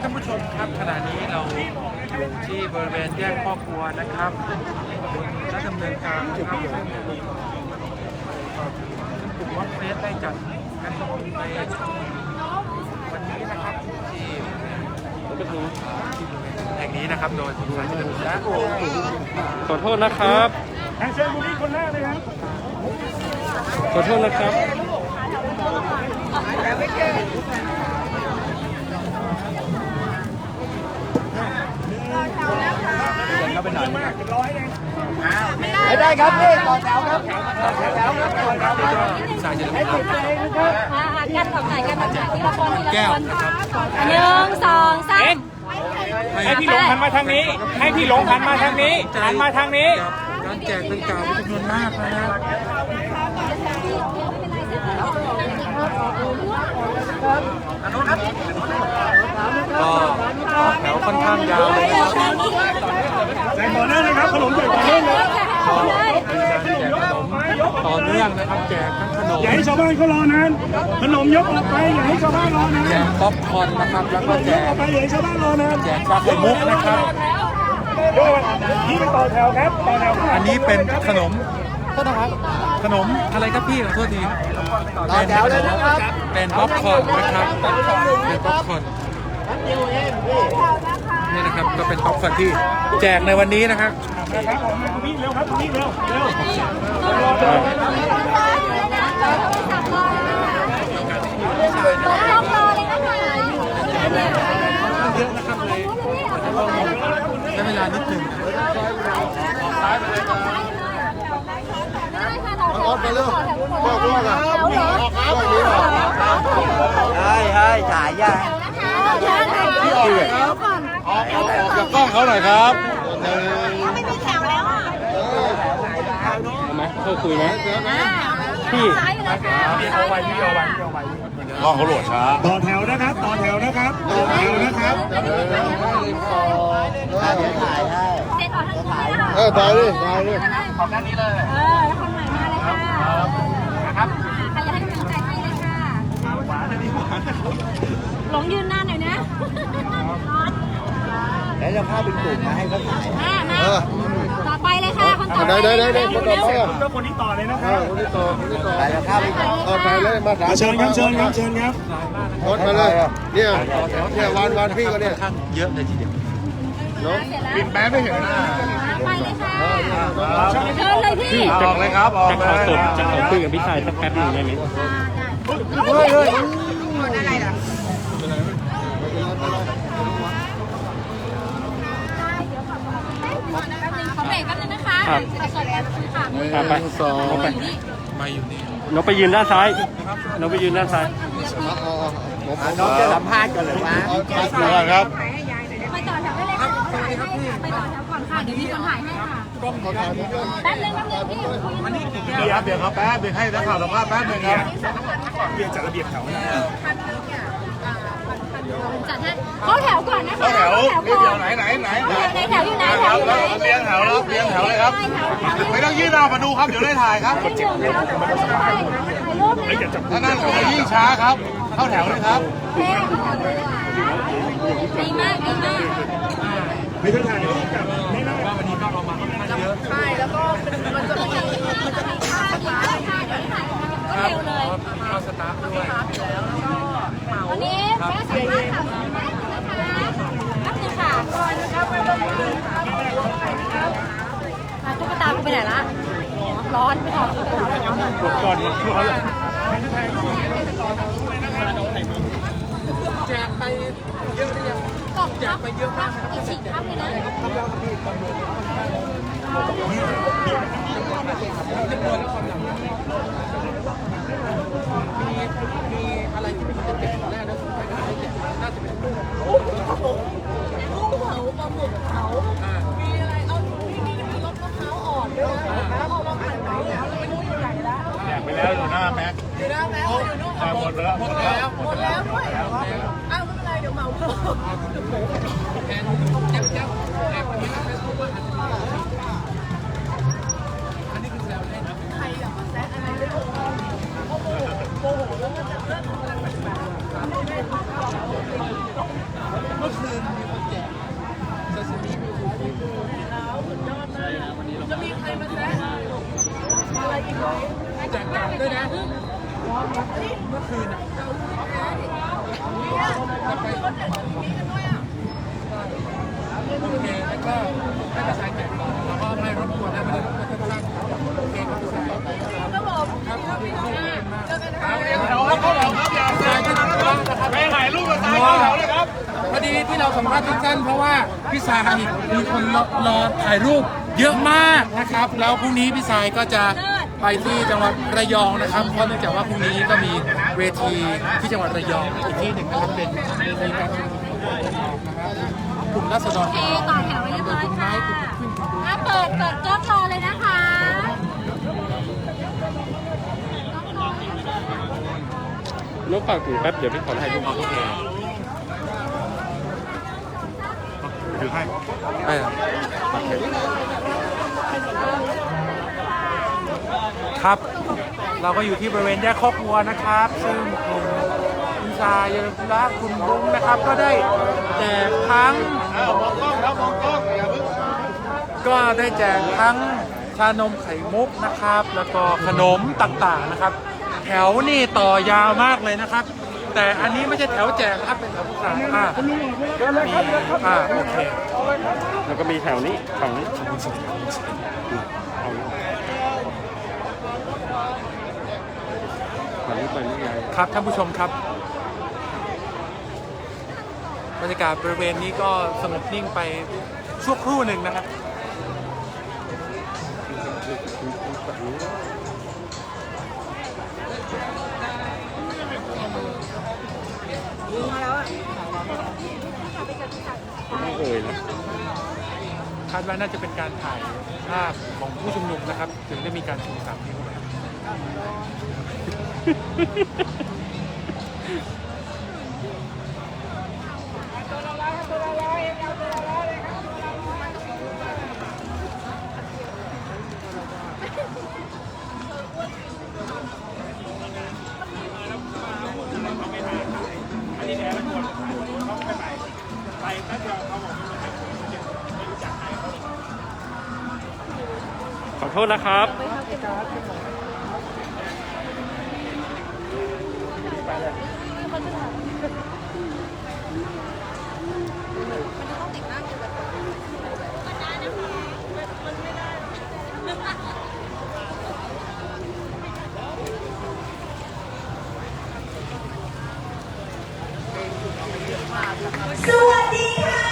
ครับท่านผู้ชมครับขณะนี้เราอยู่ที่บริเวณแยกพ่อครัวนะครับบนรัฐดำเนินกลางนะครับซึ่งกลุ่มวัดเฟสได้จัดการชุมนุมในวันนี้นะครับที่แห่งนี้นะครับโดยคุณสายจุลและขอโทษนะครับเชิญบุรีคนแรกเลยครับขอโทษนะครับ ไม่ได้ครับพี่ต่อแถวครับต่อแถวครับต่อแถวครับสายจุลและอ่ากันฝั่งไหนกันฝั่งไหนที่ละคนที่ละคนหนึ่งสองสามให้พี่หลงหันมาทางนี้ ให้พี่หลงหันมาทางนี้หันมาทางนี้ การแจกเป็นกล่าวเป็นจำนวนมากนะครับก็แถวค่อนข้างยาวเลยนะครับ ต่อเนื่องนะครับขนมแจกต่อเนื่องเลยก็เป็นการแจกขนมต่อเนื่องนะครับแจกทั้งขนมอย่าให้ชาวบ้านเขารอนานขนมยกออกไปอย่าให้ชาวบ้านรอนานแจกป๊อปคอร์นนะครับแล้วก็แจยกกออกไปอย่าให้ชาวบ้านรอนานแจกชาไข่มุกนะครับโยกนี่เป็นต่อแถวครับต่อแถวอันนี้เป็นขนมขนมอะไรครับพี่ขอโทษทีต่อแถวเลยนะครับเป็นป๊อปคอร์นนะครับเป็นป๊อปคอร์น นี่นะครับก็เป็นป๊อปคอร์นที่แจกในวันนี้นะครับครับผมวิ่งเร็วครับวิ่งเร็วเร็วต้องรอเลยนะคะเยอะนะครับเลยใช้เวลานิดหนึ่งนะรถไปเร็วพ่อพ่อกับพ่อเหรอใช่ใช่ถ่ายยากพี่ออกเลย ก่อนกับกล้องเขาหน่อยครับไม่มีแถวแล้วอะเอาไหมเข้าคุยไหมพี่ซ้ายอยู่แล้วค่ะเอาไว้พี่เอาไว้เอาไว้กล้องเขาโหลดช้าต่อแถวนะครับ ต่อแถวนะครับ ต่อแถวนะครับถ่ายให้เด็ดออกทั้งคู่เลยค่ะเออตายดิตายดิขอบด้านนี้เลย เออแล้วคนใหม่มาเลยค่ะครับใครอยากให้กำลังใจให้เลยค่ะหลงยืนนานหน่อยนะร้อน แล้วจะเข้าเป็นกลุ่มมาให้เขาถ่ายมามาต่อไปเลยค่ะ คนต่อไปได้ได้ได้ได้เร็วคนต่อไปเร็วอะแล้วคนที่ต่อเลยนะครับคนที่ต่อคนที่ต่อถ่ายแล้วเข้าไปก่อนเอาไปเลยมาสามเชิญครับเชิญครับเชิญครับ รถมาเลยเนี่ยเนี่ยวันวันพี่ก็เนี่ยค่อนข้างเยอะเลยทีเดียวเนาะเสร็จแล้วปิดแป๊บไม่เห็นหน้าไปเลยค่ะเชิญเลยพี่ออกเลยครับออกจะเลขอยสดจะขอคุยกับพี่ชายสักแป๊บหนึ่งได้ไหมเฮ้ยเฮ้ยขอเบ รกแป๊บนึงนะคะจะสดแล้วค่ะอะไปสองเอาไปมาอยู่นี่น้องไปยืนด้านซ้ายน้องไปยืนด้านซ้ายน้องจะสัมภาษณ์กันหรือวะครับไปต่อแถวได้เลยค่ะ ไปต่อแถวก่อนค่ะ เดี๋ยวมีคนถ่ายให้ค่ะ แป๊บนึงแป๊บนึงพี่คุยกันเดี๋ยวเดี๋ยวครับแป๊บนึงให้นักข่าวสัมภาษณ์แป๊บนึงครับ เรียนจัดระเบียบแถวนะจัดให้ เข้าแถวก่อนนะคะแถวเข้าแถวนี่ก่เดี๋อยวนไหนไหนไหนในแถวอยู่ไหนแถวอยู่ไหนเรียงแถวแล้วเรียงแถวเลยครับ ไม่ต้องยื่นเอามาดูครับเดี๋ยวได้ถ่ายครับถ่ายรูปเลยถ้านั่นจะยิ่งช้าครับ เข้าแถวเลยครับดีมากดีมากไม่ต้องถ่ายรูปกับไม่น่า ว่าวันนี้ก็เรามาค่อนข้างเยอะ ใช่แล้วก็มันจะมีมันจะมีท่าท่าท่าเดี๋ยวถ่ายก็เร็วเลย เข้าสตาร์ทด้วย วันนี้แม่สัมภาษณ์ถามแม่นะคะแป๊บนึงค่ะอะตุ๊กตากูไปไหนละร้อนไปถอดตุ๊กตาไปแล้ว ก่อน แจกไปเยอะหรือยัง กล่องแจกไปเยอะมากอีกสี่ครับเลยนะ มีอะไรที่เป็นจะเก็บตอนแรกนะผมไม่ได้เก็บน่าจะเป็น กุ้งเผาปลาหมึกเผามีอะไรเอาที่นี่มีรสมะพร้าวอ่อนด้วยนะเอามาผัดไว้แล้วไม่รู้อยู่ไหนแล้ว แจกไปแล้วอยู่หน้าแม็ก อยู่นะแม่อยู่นู่น หมดแล้วหมดแล้ว หมดแล้วด้วยอ้าวไม่เป็นไรเดี๋ยวเมาเพิ่ม แทนยับยับแอบไปที่เฟซบุ๊กว่าอันนี้คือแซวเล่นนะ ใครอยากมาแซะอะไรได้โอ้โหโอ้โหโมโหแล้วมันจะเริ่มกำลังแบบ มื่อคืนมีคนแจกซาซิมิ จะมีใครมาแซะอะไรอีกไหม แจกกลับด้วยนะ เมื่อ คืนอะจะไปโอเคแล้วก็ให้กระชายแจกต่อแล้วก็ไม่รบกวนนะไม่ได้รบกวนท่านโอเคครับพี่ชายครับผมครับพี่น้องเจอกันนะแถวครับเข้าแถวครับอย่าชายที่ทำธุระนะครับไปถ่ายรูปกับซ้ายเข้าแถวเลยครับพอดีที่เราสัมภาษณ์สั้นเพราะว่าพี่สายมีคนรอรอถ่ายรูปเยอะมากนะครับ แล้วพรุ่งนี้พี่สายก็จะ ไปที่จังหวัดระยองนะครับเพราะเนื่องจากว่าพรุ่งนี้ก็มีเวทีที่จังหวัดระยองอีกที่หนึ่งนะครับเป็นเวทีการชุมนุมของนะครับกลุ่มราษฎรโอเคต่อแถวไว้เรียบร้อยค่ะอะเปิดเปิดกล้องรอเลยนะคะนกฝากถือแป๊บเดี๋ยวพี่ขอถ่ายรูปโอเคถือให้ ครับ เราก็อยู่ที่บริเวณแยกคอกวัวนะครับ ซึ่งกลุ่มคุณชายเยลและคุณบุ้งนะครับ ก็ได้แจกทั้งมองกล้องครับมองกล้องอย่าพึ่งก็ได้แจกทั้งชานมไข่มุกนะครับ แล้วก็ขนมต่างๆนะครับ แถวนี่ต่อยาวมากเลยนะครับ แต่อันนี้ไม่ใช่แถวแจกนะครับเป็นแถวผู้ชายอ่ามีอ่าโอเคแล้วก็มีแถวนี้ฝั่งนี้เอาฝั่งนี้ไปนี่ไง ครับท่านผู้ชมครับบรรยากาศบริเวณนี้ก็สงบนิ่งไปชั่วครู่หนึ่งนะครับไม่เอ่ยนะคาดว่าน่าจะเป็นการถ่ายภาพของผู้ชุมนุมนะครับ ถึงได้มีการชูสามนิ้ว โทษนะครับสวัสดีค่ะ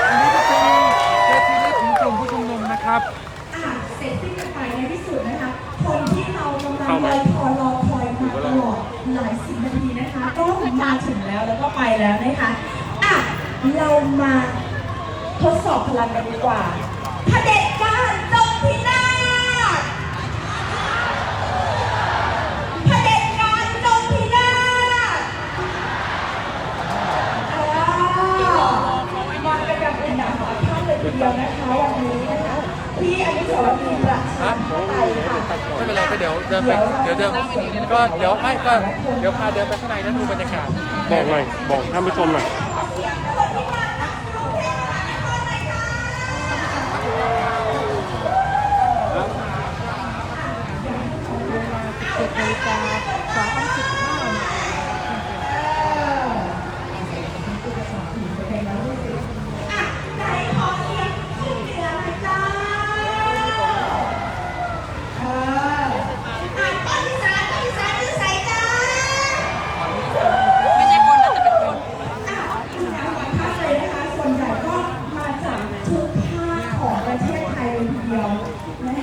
อันนี้ก็เป็นเวทีแรกของกลุ่มผู้ชุมนุมนะครับ อะเสร็จสิ้นกันไปในที่สุดนะคะ คนที่เรากำลัง เข้าไหม รอคอยรอคอยมาตลอดหลายสิบนาทีนะคะ ก็มาถึงแล้วแล้วก็ไปแล้วนะคะ อะ เรามาทดสอบพลังกันดีกว่าเผด็จการจงพินาศเผด็จการจงพินาศอ่ามากันแบบเป็นหนังหาท่านเลยทีเดียวนะคะวันนี้นะคะที่อนุสาวรีย์ประชาธิปไตยค่ะไม่เป็นไรก็เดี๋ยวเดินไปเดี๋ยวเดินก็เดี๋ยวไม่ก็เดี๋ยวพาเดินไปข้างในแล้วดูบรรยากาศบอกหน่อยบอกท่านผู้ชมหน่อย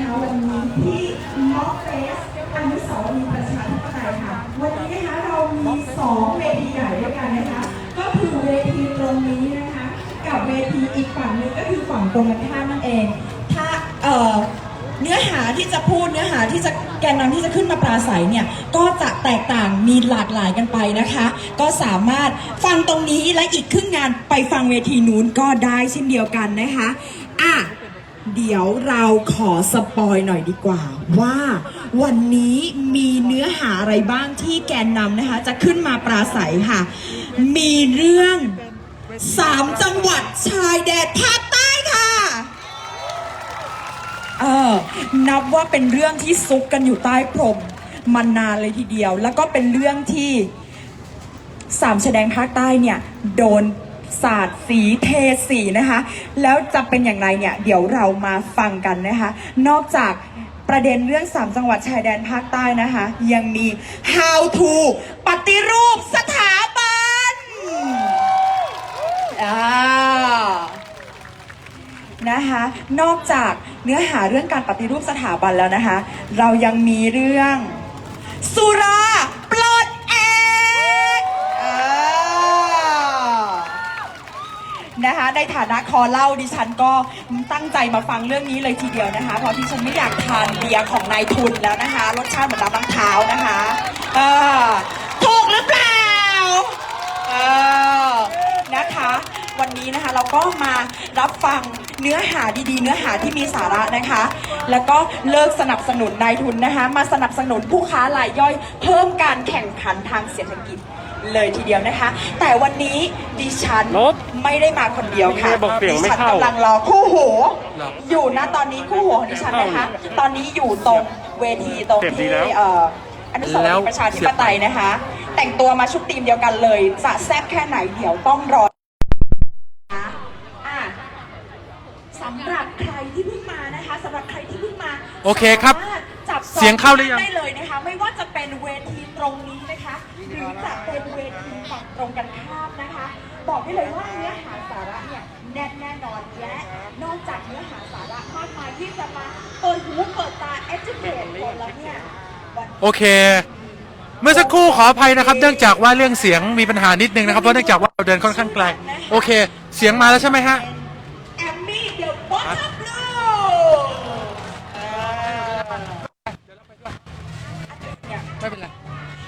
นะคะวันนี้ที่ม็อกเฟสอนุสาวรีย์ประชาธิปไตยค่ะ วันนี้นะคะเรามีสองเวทีใหญ่ด้วยกันนะคะ ก็คือเวทีตรงนี้นะคะ กับเวทีอีกฝั่งหนึงก็คือฝั่งตรงกันข้ามนั่นเอง ถ้าเอ่อเนื้อหาที่จะพูดเนื้อหาที่จะแกนนำที่จะขึ้นมาปราศัยเนี่ยก็จะแตกต่างมีหลากหลายกันไปนะคะ ก็สามารถฟังตรงนี้และอีกครึ่งงานไปฟังเวทีนู้นก็ได้เช่นเดียวกันนะคะอะ เดี๋ยวเราขอสปอยหน่อยดีกว่า ว่าวันนี้มีเนื้อหาอะไรบ้างที่แกนนำนะคะ จะขึ้นมาปราศัยค่ะ มีเรื่องสามจังหวัดชายแดนภาคใต้ค่ะ เออ นับว่าเป็นเรื่องที่ซุกกันอยู่ใต้พรมมานานเลยทีเดียว แล้วก็เป็นเรื่องที่สามชายแดนภาคใต้เนี่ย โดน ศาสาดสีเทสีนะคะ แล้วจะเป็นอย่างไรเนี่ย เดี๋ยวเรามาฟังกันนะคะ นอกจากประเด็นเรื่องสามจังหวัดชายแดนภาคใต้นะคะ ยังมี how to ปฏิรูปสถาบันอ่านะคะนอกจากเนื้อหาเรื่องการปฏิรูปสถาบันแล้วนะคะ เรายังมีเรื่อง สุรา ในฐานะคอเล่าดิฉันก็ตั้งใจมาฟังเรื่องนี้เลยทีเดียวนะคะ เพราะดิฉันไม่อยากทานเบียร์ของนายทุนแล้วนะคะ รสชาติเหมือนน้ำมะพร้าวนะคะเออถูกหรือเปล่าเออนะคะวันนี้นะคะเราก็มารับฟังเนื้อหาดีๆ เนื้อหาที่มีสาระนะคะ แล้วก็เลิกสนับสนุนนายทุนนะคะ มาสนับสนุนผู้ค้ารายย่อย เพิ่มการแข่งขันทางเศรษฐกิจเลยทีเดียวนะคะ แต่วันนี้ดิฉันลบ ไม่ได้มาคนเดียวค่ะแม่บอกเสียงไม่ดิฉันเข้า กำลังรอคู่หูหรออยู่นะตอนนี้คู่หูของดิฉันนะคะ ตอนนี้อยู่ตรงเวทีตรงเสียบดีที่แล้ว เอ่ออนุสาวรีย์ประชาธิปไตยนะคะ แต่งตัวมาชุดทีมเดียวกันเลย จะแซ่บแค่ไหนเดี๋ยวต้องรอ นะคะอะสำหรับใครที่เพิ่งมานะคะสำหรับใครที่เพิ่งมาโอเคครับสามารถจับเสียงเข้าหรือยัง ได้เลยนะคะ ไม่ว่าจะเป็นเวทีตรงนี้นะคะ หรือจะเป็นเวทีฝั่งตรงกันข้ามนะคะ บอกได้เลยว่าเนื้อหาสาระเนี่ยแน่นแน่นอนและนอกจากเนื้อหาสาระมากมายที่จะมาเปิดหูเปิดตา educate คนแล้วเนี่ยวันโอเค เมื่อสักครู่ขออภัยนะครับ เนื่องจากว่าเรื่องเสียงมีปัญหานิดนึงนะครับ เพราะเนื่องจากว่าเราเดินค่อนข้างไกล โอเค เสียงมาแล้วใช่ไหมฮะ แอมมี่เดอะบอทบลูเนี่ยไม่เป็นไร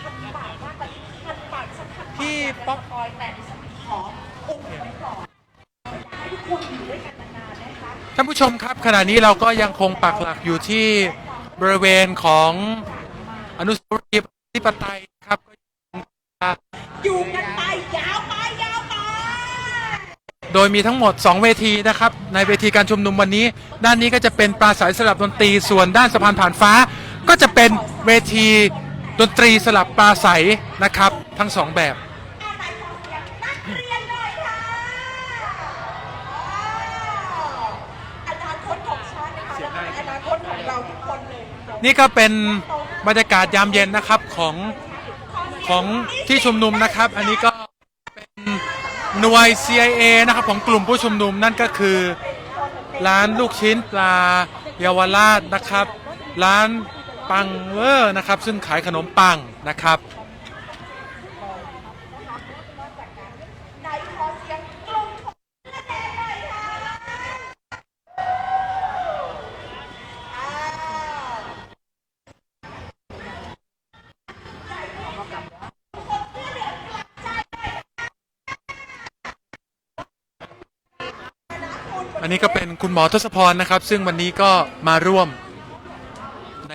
คันปากมากกว่านี้คันปากสักคันพี่ป๊อกคอยแต่ดิฉัน ชมครับขณะนี้เราก็ยังคงปักหลักอยู่ที่บริเวณของอนุสาวรีย์ประชาธิปไตยครับก็ยังอยู่กันไปยาวไปยาวไปโดยมีทั้งหมด 2 เวทีนะครับ ในเวทีการชุมนุมวันนี้ ด้านนี้ก็จะเป็นปราศัยสลับดนตรีส่วนด้านสะพานผ่านฟ้า ก็จะเป็นเวทีดนตรีสลับปราศัยนะครับ ทั้งสองแบบ เอาไหนขอเสียงนักเรียนหน่อยค่ะอนาคตของชาตินะคะและอนาคตของเราทุกคนเลย นี่ก็เป็นบรรยากาศยามเย็นนะครับของของที่ชุมนุมนะครับ อันนี้ก็เป็นหน่วย CIA นะครับของกลุ่มผู้ชุมนุมนั่นก็คือ ร้านลูกชิ้นปลาเยาวราชนะครับ ร้านปังเวอร์นะครับ ซึ่งขายขนมปังนะครับ นนี้ก็เป็นคุณหมอทศพรนะครับ ซึ่งวันนี้ก็มาร่วมใน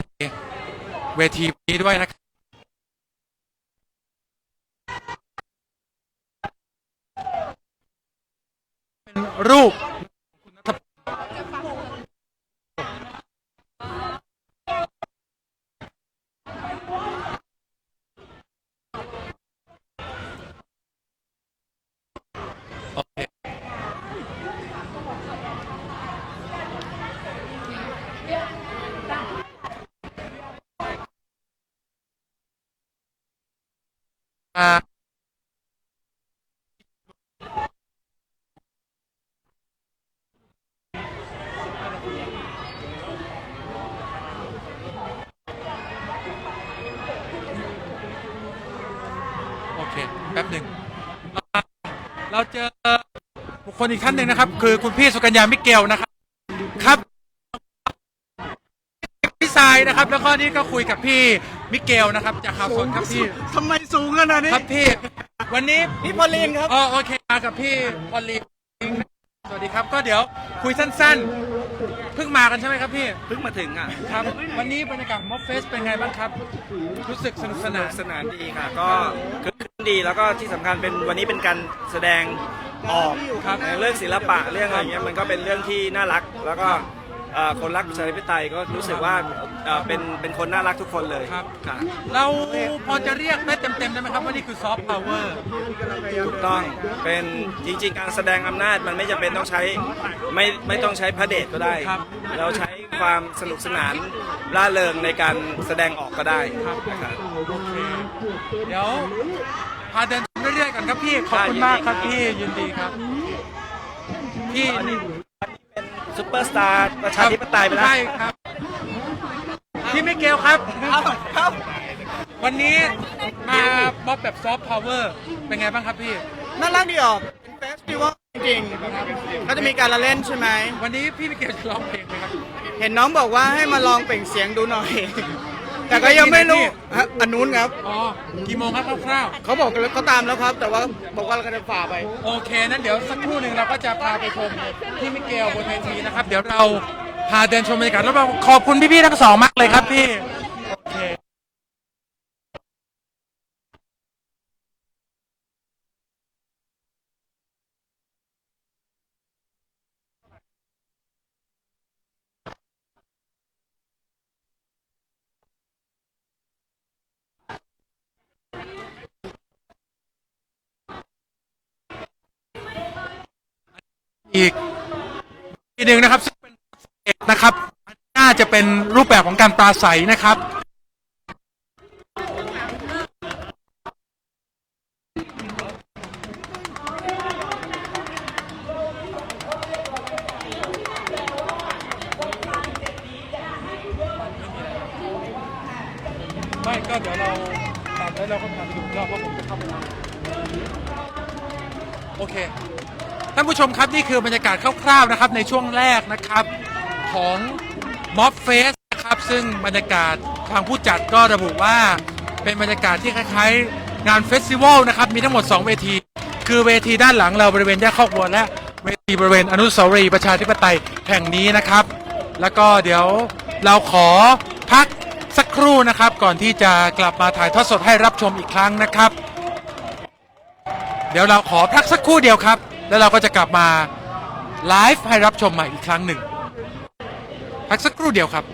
เวทีนี้ด้วยนะครับเป็นรูปคุณนัทพลโอเค อ่าโอ เคแป๊บหนึ่งอ่าเราเจอบุคคลอีกท่านหนึ่งนะครับ คือคุณพี่สุกัญญามิเกลนะครับครับพี่ทรายนะครับ แล้วก็นี่ก็คุยกับพี่มิเกลนะครับจากข่าวสดครับพี่ทำไมสูงขนาดนี้ครับพี่วันนี้พี่พอลินครับอ๋อโอเคมากับพี่พอลลีสวัสดีครับก็เดี๋ยวคุยสั้นๆเพิ่งมากันใช่ไหมครับพี่เพิ่งมาถึงอะครับ วันนี้บรรยากาศม็อบเฟสเป็นไงบ้างครับ รู้สึกสนุกสนานสนานดีค่ะ ก็คึกคืน ดีแล้วก็ที่สำคัญเป็นวันนี้เป็นการแสดงออกครับเรื่องศิลปะเรื่องอะไรเงี้ยมันก็เป็นเรื่องที่น่ารัก แล้วก็เอ่อคนรักประชาธิปไตยก็รู้สึกว่าเอ่อเป็นเป็นคนน่ารักทุกคนเลยครับ ค่ะเราพอจะเรียกได้เต็มๆได้ไหมครับว่านี่คือซอฟต์พาวเวอร์ถูกต้องเป็นจริง ๆ การแสดงอำนาจมันไม่จำเป็นต้องใช้ไม่ไม่ต้องใช้พระเดชก็ได้ครับเราใช้ ความสนุกสนานร่าเริงในการแสดงออกก็ได้ครับนะครับ เดี๋ยวพาเดินชมเรื่อยๆก่อนครับพี่ ขอบคุณมากครับพี่ยินดีครับพี่ซุปเปอร์สตาร์ประชาธิปไตยไปแล้วใช่ครับ พี่มิเกลครับ ครับ วันนี้มาบ๊อบแบบซอฟต์พาวเวอร์เป็นไงบ้างครับพี่ น่ารักดีออกเป็นเฟสติวัลจริงๆก็จะมีการละเล่นใช่ไหม วันนี้พี่มิเกลจะร้องเพลงไหมครับ เห็นน้องบอกว่าให้มาลองเปล่งเสียงดูหน่อย แต่ก็ยังไม่รู้ฮะอันนู้นครับ อ๋อ กี่โมงครับคร่าวเขาบอกเขาตามแล้วครับ แต่ว่าบอกว่าเราจะฝ่าไป ๆโอเคนั้นเดี๋ยวสักครู่หนึ่งเราก็จะพาไปชมพี่มิเกลบนเวทีนะครับ เดี๋ยวเราพาเดินชมบรรยากาศแล้วขอบคุณพี่ๆทั้งสองมากเลยครับพี่ อีกอีกหนึ่งนะครับซึ่งเป็นเอกนะครับน่าจะเป็นรูปแบบของการปราศัยนะครับ คือบรรยากาศคร่าวๆนะครับในช่วงแรกนะครับของม็อบเฟสนะครับซึ่งบรรยากาศทางผู้จัดก็ระบุว่าเป็นบรรยากาศที่คล้ายๆ งานเฟสติวัลนะครับมีทั้งหมด 2 เวที คือเวทีด้านหลังเราบริเวณแยกคอกวัวและเวทีบริเวณอนุสาวรีย์ประชาธิปไตยแห่งนี้นะครับ แล้วก็เดี๋ยวเราขอพักสักครู่นะครับ ก่อนที่จะกลับมาถ่ายทอดสดให้รับชมอีกครั้งนะครับ เดี๋ยวเราขอพักสักครู่เดียวครับ แล้วเราก็จะกลับมา ไลฟ์ให้รับชมใหม่อีกครั้งหนึ่ง พักสักครู่เดียวครับ